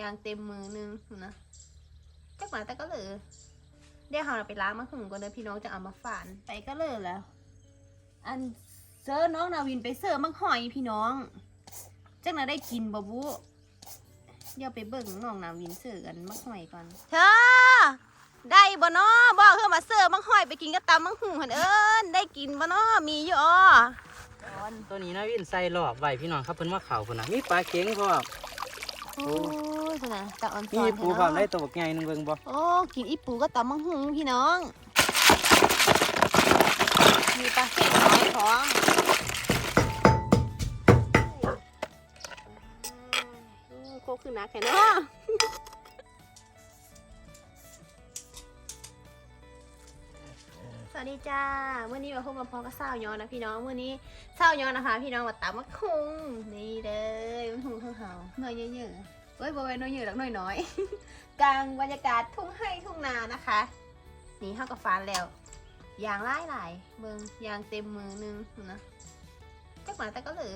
ยางเต็มมือนึงนะจักหมาแต่ก็เลยเดี๋ยวเราไปล้างมะหุ่งก่อนเด้อพี่น้องจะเอามาฝานไปก็เลยแล้ว อันเซอร์น้องนาวินไปเสิร์ฟมังหอยพี่น้องจักน่ะได้กินบ่บุเดี๋ยวไปเบิ่งน้องนาวินเสิร์ฟกันมังหอยก่อนเธอได้บ่น้อบอกเธอมาเสิร์ฟมังหอยไปกินกับตำมังหุ่งหันเอิ้นได้กินบ่น้อมีอยู่อ้อตัวนี้นะวินใส่หลอบไว้พี่น้องครับเพิ่นว่าเขาพุ่นน่ะมีปลาเข็งพร้อมโอ้ ยขนาดตะอ่อนมีปูพร้อมได้ตัวบักใหญ่นึงเบิ่งบ่โอ้กินอีปูก็ตำมังหุงพี่น้องมีปลาเข็งน้อยของอืมโคกขึ้นนักแค่เนาะสวัสดีจ้าเมื่อนี้มาพบมาพร้อมกับสาย้อนนะพี่น้องเมื่อนี้สาย้อนนะคะ พี่น้องมาตำมะคุงนี่เลยมันหุงเห่าๆหน่อยเยอะๆ เอ้ยบอยน้อยเยอะหรอกน้อยน้อยๆกลางบรรยากาศทุ่งไร่ทุ่งนานะคะนี่เข้ากับฟานแล้วยางไล่หลายเบิงยางเต็มมือนึงนะจักหมาแต่ก็เลย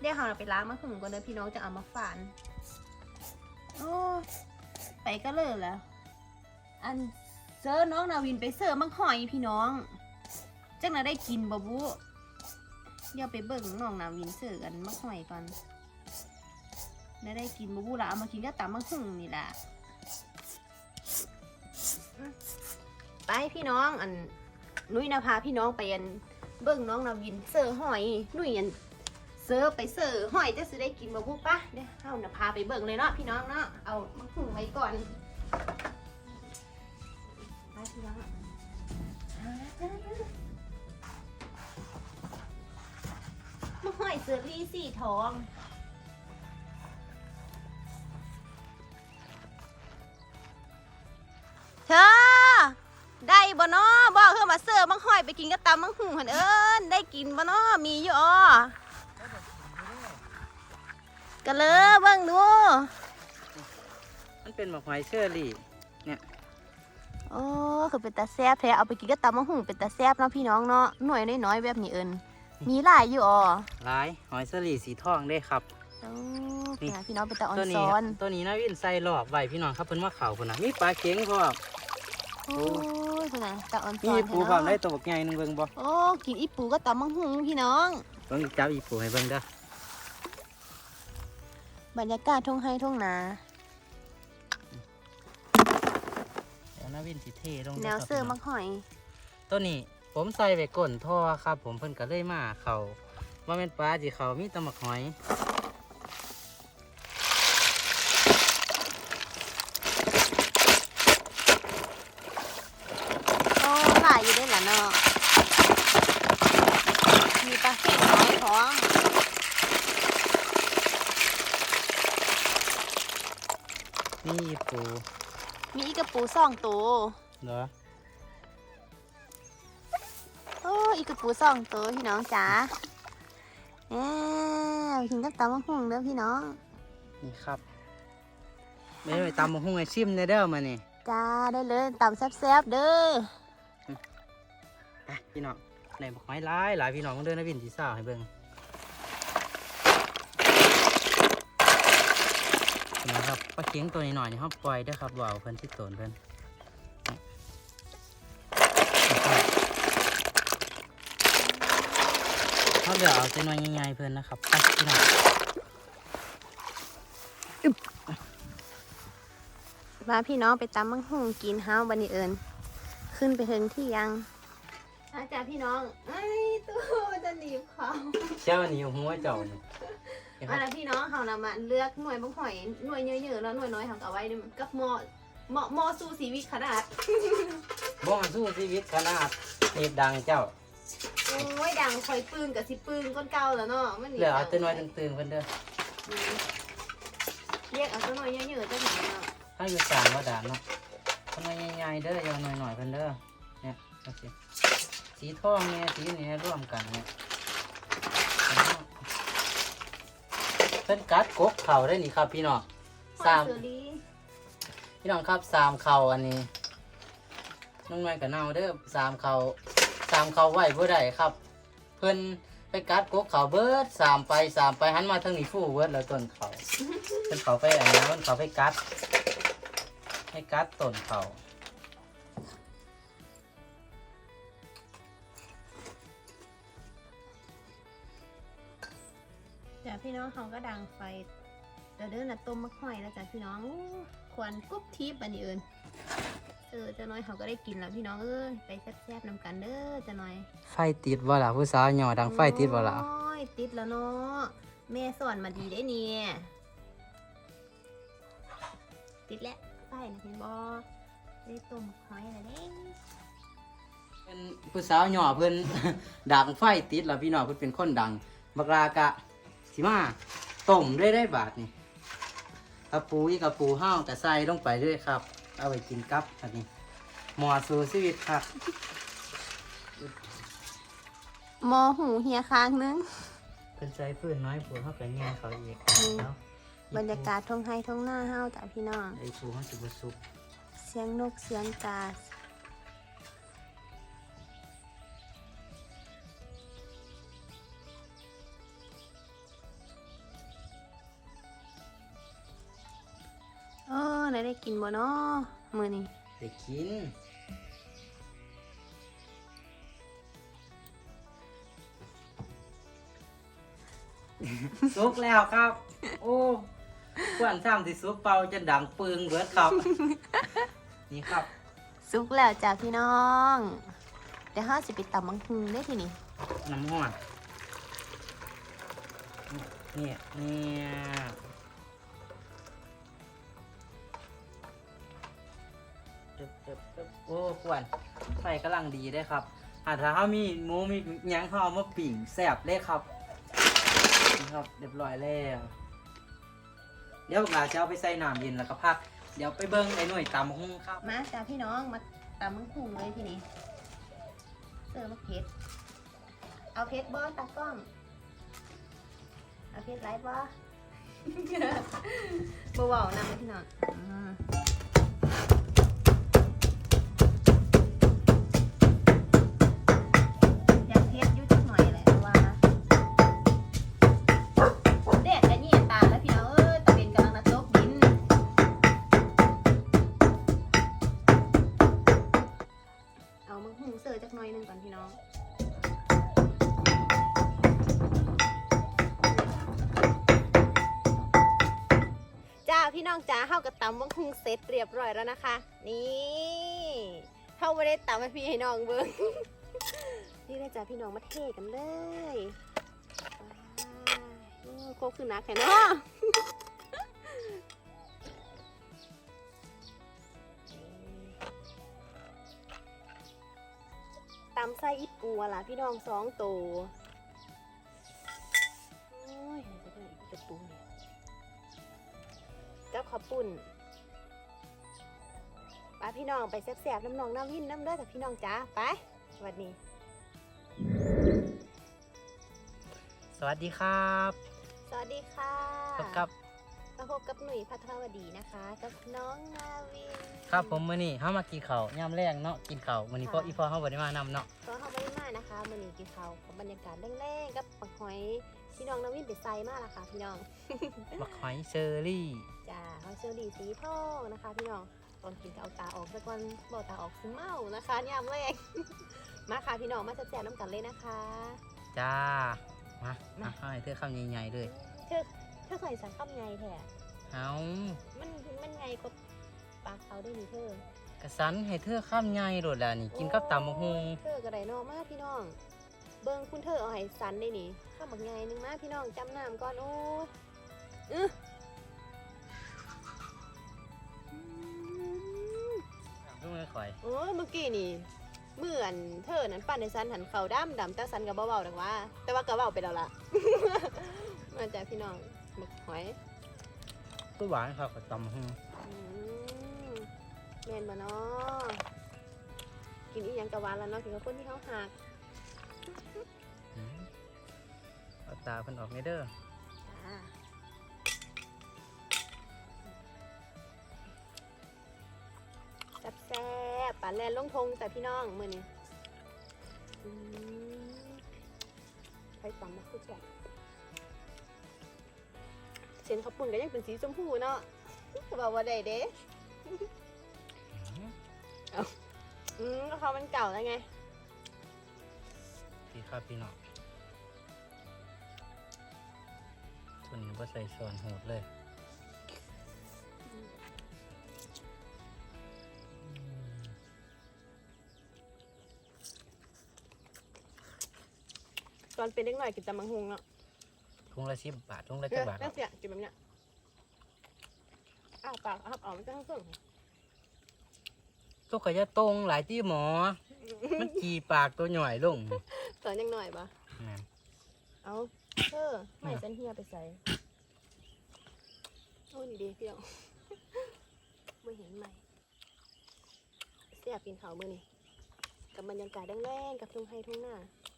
เดี๋ยวเราไปล้างมะหุ่งก่อนเด้อพี่น้องจะเอามาฝานโอ้ไปก็เลยแล้วอันเซอร์น้องนาวินไปเสิร์มังหอยพี่น้องจักน่ะได้กินบ่บุเดี๋ยวไปเบิ่งน้องนาวินเสิร์กันมังหอยก่อน ได้ได้กินบ่บุละเอามากินก็ตำมังหุ่งนี่แหละไปพี่น้องอันนุ้ยนะพาพี่น้องไปอันเบิ่งน้องนาวินเสิร์ฟหอยนุ้ยอันเสิร์ฟไปเสิร์ฟหอยจะซื้อได้กินบ่บุปะเดี๋ยวเฮานะพาไปเบิ่งเลยเนาะพี่น้องเนาะเอามาหุงไว้ก่อนไปพี่น้องมาหอยเซอรี่สีทอง ไปกินกับตำมังหูหันเอิ้นได้กินบ่น้อมีอยู่อ้อกันเลยเบิ่งดูมันเป็นหมกหอยเชอรี่ โอ้คือเป็นตาแซ่บแท้เอาไปกินกับตำมังหูเป็นตาแซ่บเนาะพี่น้องเนาะหน่วยน้อยๆแบบนี้เอิ้นมีหลายอยู่อ้อหลายหอยเชอรี่สีทองเด้ครับ โอ้พี่น้องพี่น้องเป็นตาอ่อนตัวซ้นี้อนตัวนี้นะวินใส่หลอบไว้พี่น้องครับเพิ่นว่าเขาพุ่นน่ะมีปลาเข็งพร้อม โอ้ ยขนาดตาอ่อนซ้มีอนปูพร้อมได้ตัวบักใหญ่หนึงเบิ่งบ่โอ้กินอีปูกับตำมังหูพี่น้อง เบิ่งจับอีปูให้เบิ่งเด้อบรรยากาศทุ่งไร่ทุ่งนา เดี๋ยวนะวินสิเทลงแนด้วครับเสื้อพี่น้มัองกหอย ตัวนี้ผมใส่ไว้ก้นท่อครับ ผมเพิ่นก็เลยมาเขาว่าเป็นปลาจีเขามีแตะมักหอย โอ้หลายอยู่ได้หละเนาะ มีปลาเข็งน้อยของ นี่ปู มีอีกกระ ปูสองตัวเหรอโอ้อีกกระปูสองตัวพี่น้องจ๋าเอ้ไปกินกับตำมะฮุ่งเด้อพี่น้อง นี่ครับไม่ได้ไปตำมะฮุ่งไอชิมในเด้อมานี่จ้าได้เลยตำแซ่บๆเด้อไปพี่น้องในบักหอยหลายหลายพี่น้องเดินนะวินสีสาวให้เบิ่ง นะครับปลาเข็งตัวนี้หน่อยนี่เขาปล่อยเด้อครับว่าวเพิ่นที่โตนเพิ่นเขาเดี๋ยวเอาเส้นน้อยใหญ่ๆเพิ่นนะครับไปพี่น้องมาพี่น้องไปตำมะฮุ่งกินเฮาบันนี้เอิญขึ้นไปถึงที่ยังอาจารย์พี่น้องไอ้ตัวจะหนีบเขาเช้านี้หัวเจ้านี่นี่ คอัรันบนั้นพี่น้องเขานำมาเลือกหน่วยบางหอยหน่วยเยอะๆแล้วหน่วยน้อยเขาก็เอาไว้นี่มันกับหม้อหม้อหม้อสู้ชีวิตขนาด บ่มาสู้ชีวิตขนาดเหตุดังเจ้า โอ้ยดังคอยปืนกับสิปืนก้นเก่าแล้วเนาะมันหนีเหลือเอาตัวน้อยตื่นๆเพิ่นเด้ออืมเรียกเอาตัวน้อยเยอะๆจะหนีเนาะถ้าอยู่กลางว่าด่านเนาะตัวน้อยใหญ่ๆเด้ออยาหน่อยๆเพิ่นเด้อเนี่ยโอเคสีทองเนี่ยสีเนี่ยร่วมกันเนี่ย พิ่นกัดกกเข่าได้นี่ครับ พี่น้องหอยสามเชอรี่พี่น้องครับสามเข่าอันนี้น้องน้อยกับเน่าเด้อสามเข่าสามเข่าไหวบ่ได้ครับ เพิ่นไปกัดกกเขาเบิดสามไปสามไปหันมาทางนี้ฟู่เบิดแล้วต้นเขาเป็นเขาไปอันนั้นมันเขาไปกัดให้กัดต้นเขา พี่น้องเขาก็ดังไฟเดี๋ยวเดินน่ะต้มมะข่อยแล้วจ้ะพี่น้องควันกุ๊บทิพย์อันนี้เอิญเออจะน้อยเขาก็ได้กินแล้วพี่น้องเอ้ยไปแซ่บๆนำกันเด้อจะน้อย ไฟติดบ่ล่ะผู้สาวหย่อดังไฟติดบ่ล่ะโอ้ยติดแล้วเนาะแม่สอนมาดีได้เนี่ยติดแล้วไฟนะเห็นบ่ได้ต้มข่อยแล้วเด้เป็นผู้สาวหย่อเพิ่นดังไฟติดแล้วพี่น้องเพิ่นเป็นคนดังบักลากะ สิมาต้มได้ได้บาทนี่กระปูอีกระปูห้าวกระใส่ลงไปด้วยครับ เอาไปกินกับอันนี้หมอสู่ชีวิตครับหมอหูเฮียค้างนึงเพิ่นใส่ฟืนน้อยปูเฮาก็แง่เขาอีกอืมเนาะบรรยากาศทงไฮทงหน้าเฮาจ้ะพี่น้องไอ้ปูเฮาสิบ่สุกเสียงนกเสียงกา ไหนได้กินบ่เนาะมื้อนี้ได้กินสุกแล้วครับ โอ้กวนซ้ำที่สุกเป่าจะดังปึงเบิดครับ นี่ครับสุกแล้วจ้ะพี่น้องเดี๋ยวเฮาสิไปตำมังคุงได้ทีนี้น้ำห้อนเนี่ยเนี่ย อ้กวนไฟกำลังดีได้ครับอาถ้าเขามีหมูมีหยังเขาเอามาปิ่งแซ่บเลยครับนี่ครับ เรียบร้อยแล้ว เดี๋ยวเราจะเอาไปใส่น้ำเย็นแล้วก็พัก เดี๋ยวไปเบิ้งไอ้หน่วยตำหุ้งครับ มาจ้ะพี่น้องมาตำมังคุงเลยทีนี้เสิร์ฟมะเขือเอาเพชรบ่ตากล้องเอาเพชรไรบ่บ่เว้านำพี่น้อง องจ้าเฮากระตำมังคุงเสร็จเรียบร้อยแล้วนะคะ นี่เฮาไม่ได้ตำให้พี่ให้น้องเบิ่งนี่เลยจ้าพี่น้องมาเทกันเลยโอ้โคกคือนักแค่นาะตำไส้อีปูอะล่ะพี่น้องสองตัว ข้าวปุ่นไปพี่น้องไปแซ่บๆน้ำนองน้ำวินน้ำเด้อแต่พี่น้องจ้าไปสวัสดีสวัสดีครับ สวัสดีค่ะพบกับมาพบกับหนุ่ยพัทรวดีนะคะ กับน้องนาวินครับผมมื้อนี้เฮามากินข้าวยามแรงเนาะกินข้าวมื้อนี้พ่อค่ะอีพ่อเฮาบ่ได้มานำเนาะก็เข้าไปมานะคะมือนี้กินข้าวกับบรรยากาศแรงๆกับปักหอยพี่น้องนาวินไปใส่มากละค่ะพี่น้องบักหอยเชอรี่ จ้าหอยเชอรี่สีทองนะคะ พี่น้องตอนกินก็เอาตาออกซะก่อนบอกตาออกสิเมานะคะยามแรกมาค่ะพี่น้องมาแซ่บๆน้ำกันเลยนะคะ จ้า มามามาให้เธอคำใหญ่ๆเลยเธอเธอเคยสั่งข้าวไงแท้เอามันมันไงก็ปลาเขาได้นี่เธอกระสันให้เธอคำใหญ่โดดแล้วนี่กินกับตำบักฮุงเธอกระไดนอมากพี่น้อง เบิ้งคุณเธอเอาให้สันได้นี่ข้าวบักไงนึงมาพี่น้องจำน้ำก่อนโอ้ย โอ้ยเมื่อกี้นี่เหมือนเธอนั้นปั่นในสันหันเขาดำดำแต่สันกับเบาๆดังว่า แต่ว่าก็เบาไปแล้วล่ะ มาจากพี่น้องหมึกหอยก็หวานครับกับตำบักฮุงอืมแมนบ่เนาะกินอีหยังกับหวานแล้วเนาะกินกับคนที่เขาหักอืมเอาตาเพิ่นออกในเด้อจ้าแซ่บ ๆป่านแลนลงทงแต่พี่น้องมือนี้อืมใครตำมะคือแซ่บเส้นข้าวปุ้นก็ยังเป็นสีชมพูเนาะบอกว่าได้เด้อืมก็เขามันเก่าแล้วไงพี่ครับพี่น้องส่วนนี้ว่าใส่ส่วนโหดเลย เป็นเด็กหน่อยกินแต่มังหุงเนาะทุ่งละสิบบาททุ่งละเอจะอบาทคนั่รันบเสียกินแบบเนี้ยอ้าวปากอ้าวเอามันก็ทั้งส่วนตัวก็จะตรงหลายที่หมอ มันจีปากตัวหน่อยลงตอนยังหน่อยปะนั่นเอาเออไม่เส้นเฮียไปใส่โอ้นี่ดีพี่น้องไม่เห็นไหมเสียปีนเขามือนี่กับบรรยากาศแรงๆกับทุ่งไฮทุ่งหน้าเ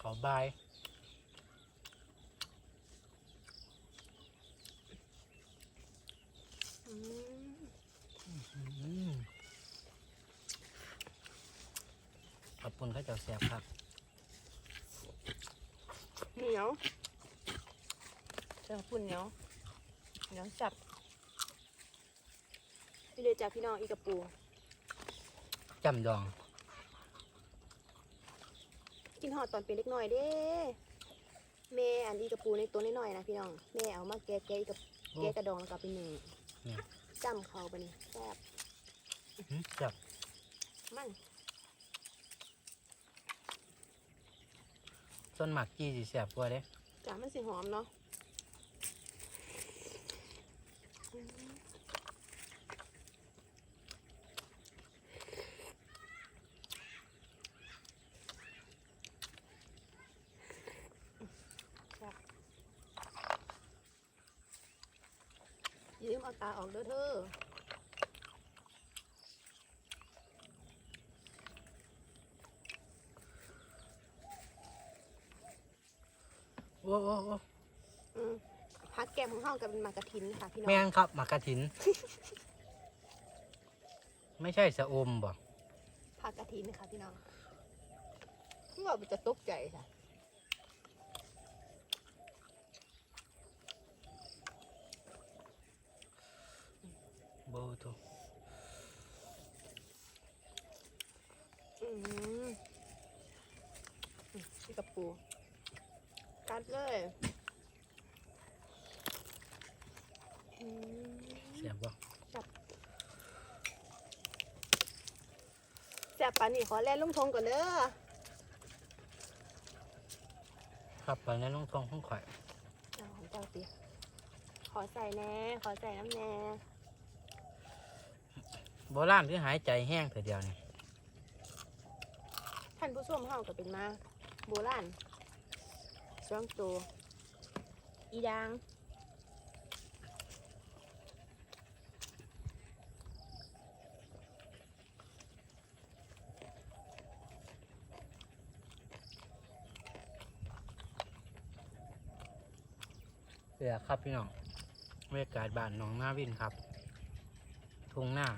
ขาบายอืมอืมขอบคุณข้าเจ้าแซ่บครับเหนียวเจอปุ่นเหนียวเหนียวจับพี่เลยจ้าพี่น้องอีกระปูจำดอง กินหอดตอนเป็นเล็กน้อยเด้แม่อันอีกระปูในตัวน้อยๆนะพี่น้องแม่เอามาแกะแกะอีกระแกะกระดองแล้วก็เอาไปหนึ่งเนี่ย จำเขาไปนี่แซ่บอื้อหือจับมันส่วนหมักจีสิแซ่บกว่าเด้ จ้ามันสิหอมเนาะอืมแซ่บ อย่าลืมเอาตาออกเด้อเธอโอ้โอ้โอ้อืมพักแกมของเฮากับเป็นหมากกระทินค่ะพี่น้อง แม่งครับหมักกระถิน ไม่ใช่สะอมบ่ ผักกระถินค่ะพี่น้องว่ามันจะตกใจค่ะ โบโต อืมอืมนี่ กับปูกัดเลยอืมแซ่บบ่แซ่บปานนี่ขอแล่นลุงทงก่อนเด้อครับไปในน้องทองข้องข่อยเอาของเจ้าตีขอใส่แน่ขอใส่น้ำแน่โบราณที่หายใจแห้งเถือเดียวนี่ท่านผู้ชมเฮาก็เป็นมา โบราณช่วงตัว อีดางเสือครับพี่น้องบรรยากาศบ้านหนองหน้าวินครับ ทุ่งหน้า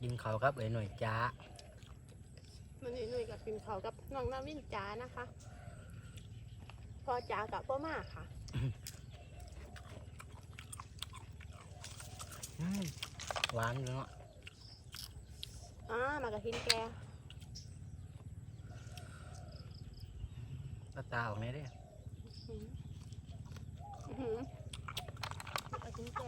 กินเขาครับเอ๋ยหน่อยจ้า กับกินเขาวกับน้องน้ำวินจ้านะคะพอจ้ากับพ่อมาค่ะอืมหวานอยู่เนาะอ่ามากระทินแกตาตาออกไหนเด้อื้ออื้อหือมากระทินแก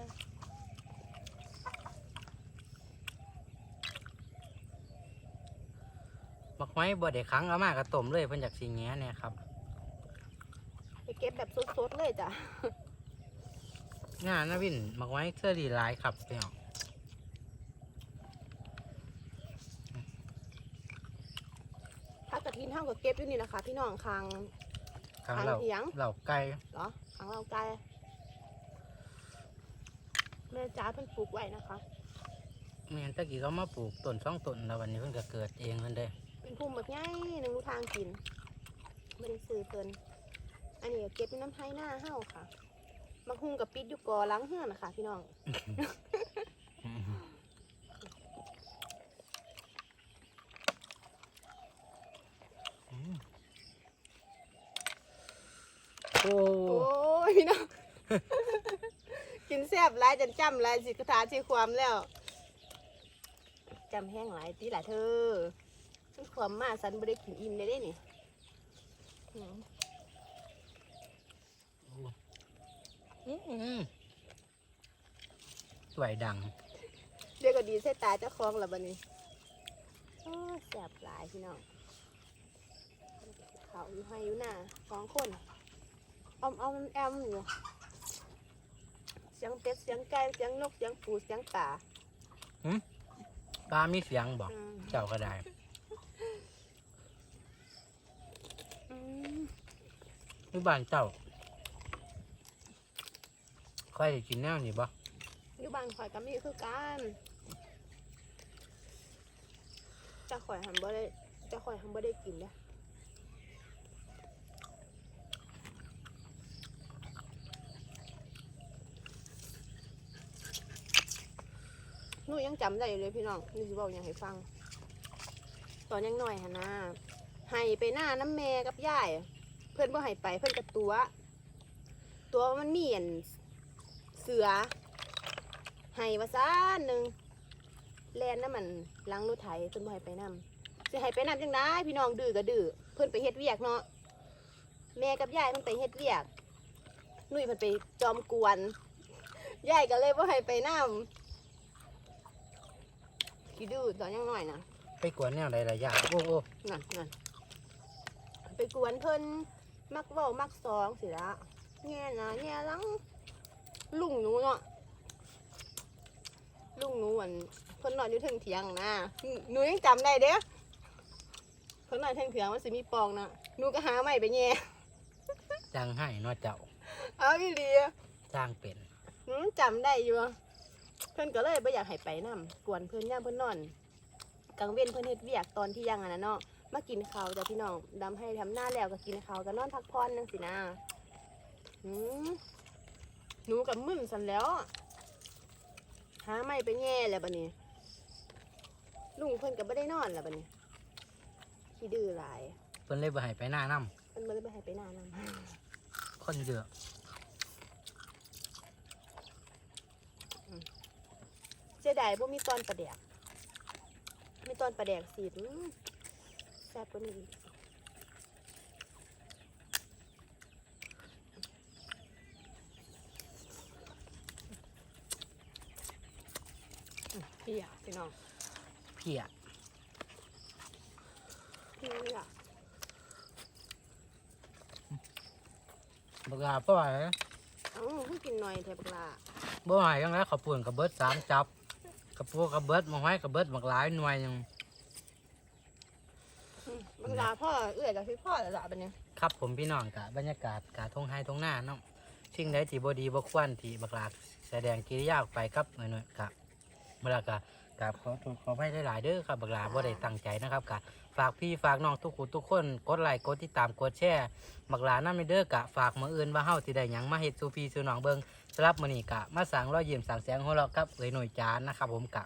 มักไม้บ่ได้ขังเอามากระต้มเลยเพิ่นจากสีแง่เนี่ยครับไปเก็บแบบสดๆเลยจ้ะงานนะวินมักไม้เสื้อดีหลายครับพี่น้องถ้ากระทินเท่ากับเก็บอยู่นี่นะคะ พี่น้องคางครั้งทางเราเถียงเราไก่เหรอคางเราไกลแม่จ้าเพิ่นปลูกไว้นะคะเมียนตะกี้เขามาปลูกต้นสองต้นแล้ววันนี้เพิ่นก็เกิดเองเพิ่นได้ เป็นภูมิแบบง่ายหนึ่งรู้ทางกินไม่ได้ซื้อเกินอันนี้เก็บเยู่น้ำไทยหน้าเห่าค่ะมัฮุงกับปิดอยู่กอล้างเหือนนะคะพี่น้องโอ้ยน้องกินแซ่บหลายจนจำหลายสิกระทาที่ความแล้วจำแห้งหลายตีหลายเธอ มันความมาสันบ่ได้กินอิ่มเลยเด้นี่อืมอืมสวยดัง เดี๋ยวก็ดีใส่ตาเจ้าของและบัดนี้โอ้แซ่บหลายพี่น้องเขาอยู่ให้อยู่หน้าสองคนออมออมแอมอยู่เสียงเป็ดเสียงไก่เสียงนกเสียงปูเสียงป่าปลามีเสียงบอกอืมเจ้าก็ได้ อืม ที่บ้านเจ้าค่อยได้กินแนวนี้บ่อยู่บ้านข่อยก็มีคือกันจะข่อยทำบ่ได้จะข่อยทำบ่ได้กินเด้อหนูยังจำได้อยู่เลยพี่น้องนี่สิบอกยังให้ฟัง ตอนยังน้อยหนนะให้ไปหน้าน้ำแม่กับยาย เพื่อนบ่ให้ไปเพื่อนกระตัว ตัวมันมีอันเสือให้ว่าซ่านหนึ่งแลนน้ำมันล้างรถไถเพิ่นบ่ให้ไปนำสิให้ไปนำจังได้พี่น้องดื้อก็ดื้อเพิ่นไปเฮ็ดเวียกเนาะแม่กับยายเพิ่นไปเฮ็ดเวียกนุ่ยเพิ่นไปจอมกวนยายก็เลยบ่ให้ไปนำขี้ดื้อตอนยังน้อยนะไปกวนแนวใดล่ะยากโอ้โอ้นั่นนั่นไปกวนเพิ่น มักเว้ามักสองสิละแง่นะแง่หลังลุงหนูเนาะลุงหนูอันเพิ่นนอนอยู่เทิงเถียงนะหนูยังจำได้เด้อเพิ่นนอนเทิงเถียงมันสิมีปองนะหนูก็หาไม้ไปแง่จังให้เนาะเจ้าเอาอีหลีสร้างเป็น หนูจำได้อยู่ เพิ่นก็เลยบ่อยากให้ไปนํกวนเพิ่นย่ามเพิ่นนอนกลางเว้นเพิ่นเฮ็ดเวียกตอนที่ยังอะนะเนาะ มากินข้าวจ้ะพี่น้องดำให้ทำหน้าแล้วก็กินข้าวก็นอนพักผ่อนนั่งสินะหืมหนูกับมึนสันแหล้ว หาไม่ไปแง่แล้วบัดนี้ ลุงเพิ่นก็บ่ได้นอนแล้วบัดนี้ขี้ดื้อหลายเพิ่นเลยบ่ให้ไปหน้าน้เพิ่นบ่ได้ไปให้ไปหน้านำำคนเยอะเสียดายบ่มีตอนประแดกมีตอนประแดกสีอืม แซ่บกว่านี้อีกอืมพี่อะพี่น้องเพียพี่อะบักลาป้อยเอ้าเพิ่งกินหน่อยเถอะบักลาบ่ให้ยังไงข้าวปุ่นกับเบิดสามจับกับพวกกับเบิดมาไว้กับเบิดบักหลายหน่วยหนึงอื มบักลาพ่อเอื้อยกับพี่พ่อแล้วล่ะบัดนี้ครับผมพี่น้องกะบรรยากาศกะทงไฮทงหน้าเนาะสิ่งใดที่บดีบ่ควรที่บักลาแสดงกิริยาออกไปครับหน่อยๆกะเวลากะกะขอโทษขออภัยหลายๆเด้อครับบักลาบ่ได้ตั้งใจนะครับกะฝากพี่ฝากน้องทุกคนทุกคนกดไลค์กดติดตามกดแชร์บักหลานำเด้อกะฝากมืออื่นว่าเฮาสิได้หยังมาเฮ็ดสู่พี่สู่น้องเบิ่งสำหรับมื้อนี้กะมาสั่งรอยยิ้มสั่งแสงหัวเราะกับเอ๋ยหน่วยจานนะครับผมกะ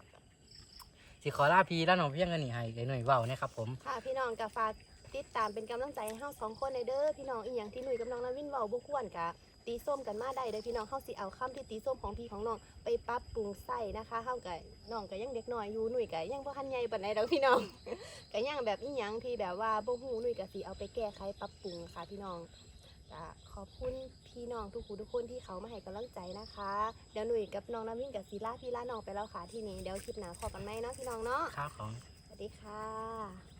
สิขอลาพี่และน้องเพียงกันนี่ให้เอ๋ยหน่วยเว้านะครับผม ค่ะพี่น้องกับฝากติดตามเป็นกำลังใจให้เฮาสองคนในเด้อพี่น้องอีหยังที่หนุ่ยกับน้องนาวินเว้าบ่ควรกะตีส้มกันมาได้เด้อพี่น้องเฮาสิเอาคำที่ตีส้มของพี่ของน้องไปปรับปรุงใส่นะคะเฮาก็น้องก็ยังเด็กน้อยอยู่หนุ่ยก็ยังบ่ทันใหญ่ปานใดดอกพี่น้อง ก็ยังแบบอีหยังที่แบบว่าบ่ฮู้หนุ่ยก็สิเอาไปแก้ไขปรับปรุงค่ะพี่น้อง ขอบคุณพี่น้องทุกผู้ทุกคนที่เขามาให้กำลังใจนะคะ เดี๋ยวหนุ่ยกับน้องนาวินกับศิลาพี่ลาน้องไปแล้วค่ะที่นี้เดี๋ยวคลิปหน้าพบกันใหม่เนาะพี่น้องเนาะข้าวของสวัสดีค่ะ